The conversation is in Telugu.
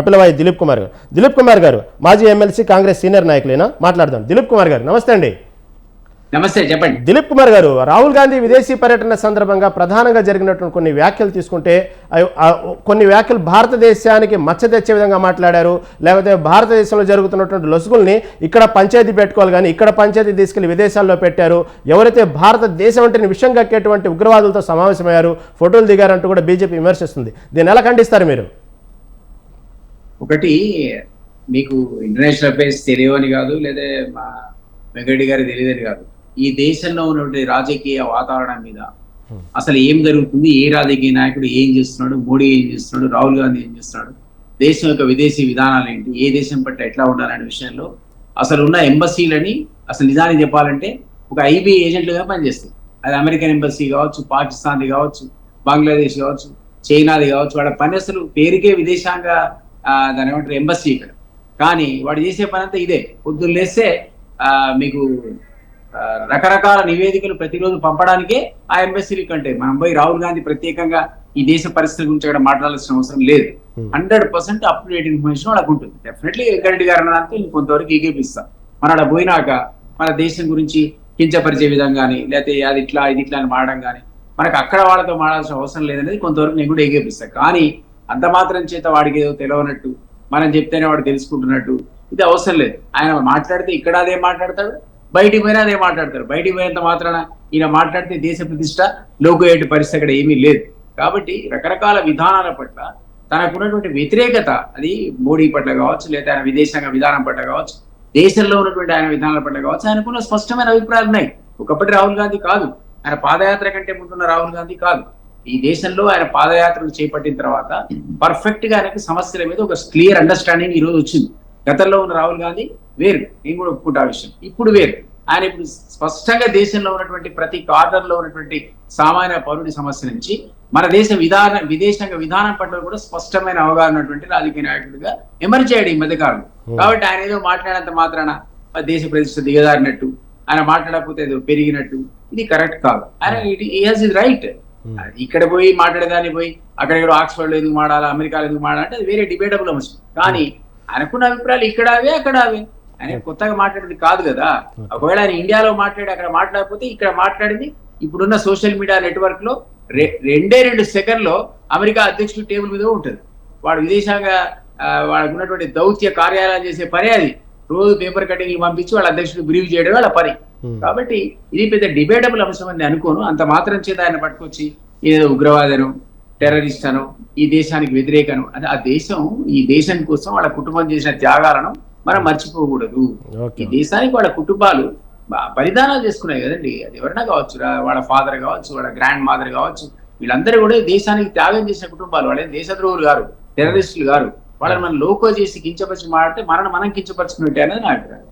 కపిలవాయి దిలీప్ కుమార్ గారు. దిలీప్ కుమార్ గారు మాజీ ఎమ్మెల్సీ కాంగ్రెస్ సీనియర్ నాయకులైనా మాట్లాడదాం. దిలీప్ కుమార్ గారు నమస్తే అండి. నమస్తే చెప్పండి. దిలీప్ కుమార్ గారు రాహుల్ గాంధీ విదేశీ పర్యటన సందర్భంగా ప్రధానంగా జరిగినటువంటి కొన్ని వ్యాఖ్యలు తీసుకుంటే కొన్ని వ్యాఖ్యలు భారతదేశానికి మచ్చ తెచ్చే విధంగా మాట్లాడారు. లేకపోతే భారతదేశంలో జరుగుతున్నటువంటి లొసుగుల్ని ఇక్కడ పంచాయతీ పెట్టుకోవాలి కానీ ఇక్కడ పంచాయతీ తీసుకెళ్ళి విదేశాల్లో పెట్టారు. ఎవరైతే భారతదేశం అంటే విషయం కక్కేటువంటి ఉగ్రవాదులతో సమావేశమయ్యారు ఫోటోలు దిగారంటూ కూడా బీజేపీ విమర్శిస్తుంది. దీన్ని ఎలా ఖండిస్తారు మీరు? ఒకటి మీకు ఇంటర్నేషనల్ అఫైర్స్ తెలియవని కాదు లేదా మా వెంకరెడ్డి గారి తెలియదని కాదు. ఈ దేశంలో ఉన్నటువంటి రాజకీయ వాతావరణం మీద అసలు ఏం జరుగుతుంది? ఏ రాజకీయ నాయకుడు ఏం చేస్తున్నాడు? మోడీ ఏం చేస్తున్నాడు? రాహుల్ గాంధీ ఏం చేస్తున్నాడు? దేశం యొక్క విదేశీ విధానాలు ఏంటి? ఏ దేశం పట్ల ఎట్లా ఉండాలనే విషయంలో అసలు ఉన్న ఎంబసీలని అసలు నిజానికి చెప్పాలంటే ఒక ఐబీ ఏజెంట్లుగా పనిచేస్తాయి. అది అమెరికన్ ఎంబసీ కావచ్చు పాకిస్తాన్ది కావచ్చు బంగ్లాదేశ్ కావచ్చు చైనాది కావచ్చు. వాళ్ళ పని అసలు పేరుకే విదేశాంగ దాని ఏమంటారు ఎంబసీ ఇక్కడ. కానీ వాడు చేసే పని అంతా ఇదే. పొద్దున్న లేస్తే మీకు రకరకాల నివేదికలు ప్రతిరోజు పంపడానికే ఆ ఎంబసీలు కంటే మనం పోయి రాహుల్ గాంధీ ప్రత్యేకంగా ఈ దేశ పరిస్థితి గురించి ఇక్కడ మాట్లాడాల్సిన అవసరం లేదు. Hundred percent up to date information వాళ్ళకు ఉంటుంది. డెఫినెట్లీ వెంకరెడ్డి గారు అన్నదాంతో ఇంకొంతవరకు ఏకీపిస్తాం మన అక్కడ పోయినాక మన దేశం గురించి కించపరిచే విధంగాని లేకపోతే అది ఇట్లా ఇది ఇట్లా అని మాడడం కానీ మనకు అక్కడ వాళ్ళతో మాడాల్సిన అవసరం లేదనేది కొంతవరకు నేను కూడా ఏకీపిస్తాను కానీ అంత మాత్రం చేత వాడికి ఏదో తెలియనట్టు మనం చెప్తేనే వాడు తెలుసుకుంటున్నట్టు ఇది అవసరం లేదు. ఆయన మాట్లాడితే ఇక్కడ అదే మాట్లాడతాడు బయటికి పోయినా అదే మాట్లాడతారు బయటికి పోయినంత మాత్రాన ఈయన మాట్లాడితే దేశ ప్రతిష్ట లోకయేటు పరిస్థితి అక్కడ ఏమీ లేదు. కాబట్టి రకరకాల విధానాల పట్ల తనకున్నటువంటి వ్యతిరేకత అది మోడీ పట్ల కావచ్చు లేదా ఆయన విదేశాంగ విధానం పట్ల కావచ్చు దేశంలో ఉన్నటువంటి ఆయన విధానాల పట్ల కావచ్చు ఆయనకున్న స్పష్టమైన అభిప్రాయాలు ఉన్నాయి ఒకప్పటి రాహుల్ గాంధీ కాదు. ఆయన పాదయాత్ర కంటే ముందున్న రాహుల్ గాంధీ కాదు. ఈ దేశంలో ఆయన పాదయాత్రలు చేపట్టిన తర్వాత పర్ఫెక్ట్గా ఆయనకి సమస్యల మీద ఒక క్లియర్ అండర్స్టాండింగ్ ఈ రోజు వచ్చింది. గతంలో ఉన్న రాహుల్ గాంధీ వేరు నేను కూడా ఒప్పుకుంటా విషయం. ఇప్పుడు వేరు. ఆయన ఇప్పుడు స్పష్టంగా దేశంలో ఉన్నటువంటి ప్రతి కార్నర్లో ఉన్నటువంటి సామాన్య పౌరుడి సమస్య నుంచి మన దేశ విధాన విదేశాంగ విధానం పట్ల కూడా స్పష్టమైన అవగాహన ఉన్నటువంటి రాజకీయ నాయకుడిగా ఎమర్జ్ అయ్యాడు ఈ మధ్యకాలంలో. కాబట్టి ఆయన ఏదో మాట్లాడినంత మాత్రాన దేశ ప్రతిష్ట దిగజారినట్టు ఆయన మాట్లాడకపోతే ఏదో పెరిగినట్టు ఇది కరెక్ట్ కాదు. ఆయన హాజ్ ఇస్ రైట్ ఇక్కడ పోయి మాట్లాడేదాన్ని పోయి అక్కడ ఆక్స్ఫర్డ్లో ఎందుకు మాడాలా అమెరికాలో ఎందుకు మాడాలా అంటే అది వేరే డిబేటబుల్ అంశం. కానీ ఆయనకున్న అభిప్రాయాలు ఇక్కడ అవే అక్కడ అవే ఆయన కొత్తగా మాట్లాడేది కాదు కదా. ఒకవేళ ఆయన ఇండియాలో మాట్లాడి అక్కడ మాట్లాడకపోతే ఇక్కడ మాట్లాడింది ఇప్పుడున్న సోషల్ మీడియా నెట్వర్క్లో రె- రెండే రెండు సెకండ్లో అమెరికా అధ్యక్షుడు టేబుల్ మీద ఉంటుంది. వాడు విదేశాంగ వాడికి ఉన్నటువంటి దౌత్య కార్యాలయం చేసే పని అది. రోజు పేపర్ కటింగ్ పంపించి వాళ్ళ అధ్యక్షుడు బ్రీవ్ చేయడం వాళ్ళ పని. Hmm. కాబట్టి ఇది పెద్ద డిబేటబుల్ అంశం అని అనుకోను. అంత మాత్రం చేత ఆయన పట్టుకొచ్చి ఏదో ఉగ్రవాదను టెర్రరిస్ట్ అను ఈ దేశానికి వ్యతిరేకను అది ఆ దేశం ఈ దేశం కోసం వాళ్ళ కుటుంబం చేసిన త్యాగాలను మనం మర్చిపోకూడదు. ఈ దేశానికి వాళ్ళ కుటుంబాలు బలిదానాలు చేసుకున్నాయి కదండి. అది ఎవరైనా కావచ్చు వాళ్ళ ఫాదర్ కావచ్చు వాళ్ళ గ్రాండ్ మదర్ కావచ్చు వీళ్ళందరూ కూడా దేశానికి త్యాగం చేసిన కుటుంబాలు. వాళ్ళే దేశద్రోహులు గారు టెర్రరిస్టులు గారు వాళ్ళని మనం లోకో చేసి కించపరిచి మాడితే మనల్ని మనం కించపరుచుకున్నట్టే అనేది నా అభిప్రాయం.